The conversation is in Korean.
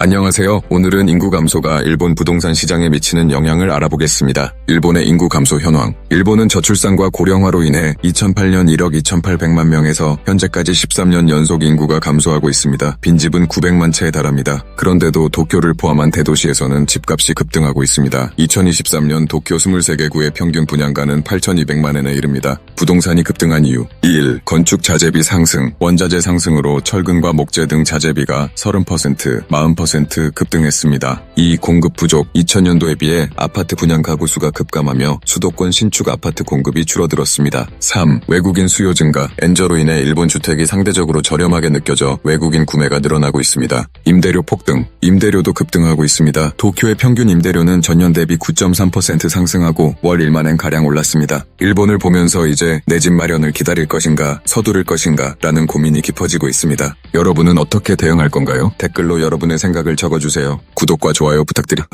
안녕하세요. 오늘은 인구 감소가 일본 부동산 시장에 미치는 영향을 알아보겠습니다. 일본의 인구 감소 현황. 일본은 저출산과 고령화로 인해 2008년 1억 2,800만 명에서 현재까지 13년 연속 인구가 감소하고 있습니다. 빈집은 900만 채에 달합니다. 그런데도 도쿄를 포함한 대도시에서는 집값이 급등하고 있습니다. 2023년 도쿄 23개 구의 평균 분양가는 8,200만 엔에 이릅니다. 부동산이 급등한 이유 1. 건축 자재비 상승, 원자재 상승으로 철근과 목재 등 자재비가 30%, 40% 급등했습니다. 2. 공급 부족 2000년도에 비해 아파트 분양 가구 수가 급감하며 수도권 신축 아파트 공급이 줄어들었습니다. 3. 외국인 수요 증가 엔저로 인해 일본 주택이 상대적으로 저렴하게 느껴져 외국인 구매가 늘어나고 있습니다. 임대료 폭등 임대료도 급등하고 있습니다. 도쿄의 평균 임대료는 전년 대비 9.3% 상승하고 월 1만엔 가량 올랐습니다. 일본을 보면서 이제 내 집 마련을 기다릴 것인가 서두를 것인가 라는 고민이 깊어지고 있습니다. 여러분은 어떻게 대응할 건가요? 댓글로 여러분의 생각을 적어주세요. 구독과 좋아요 부탁드립니다.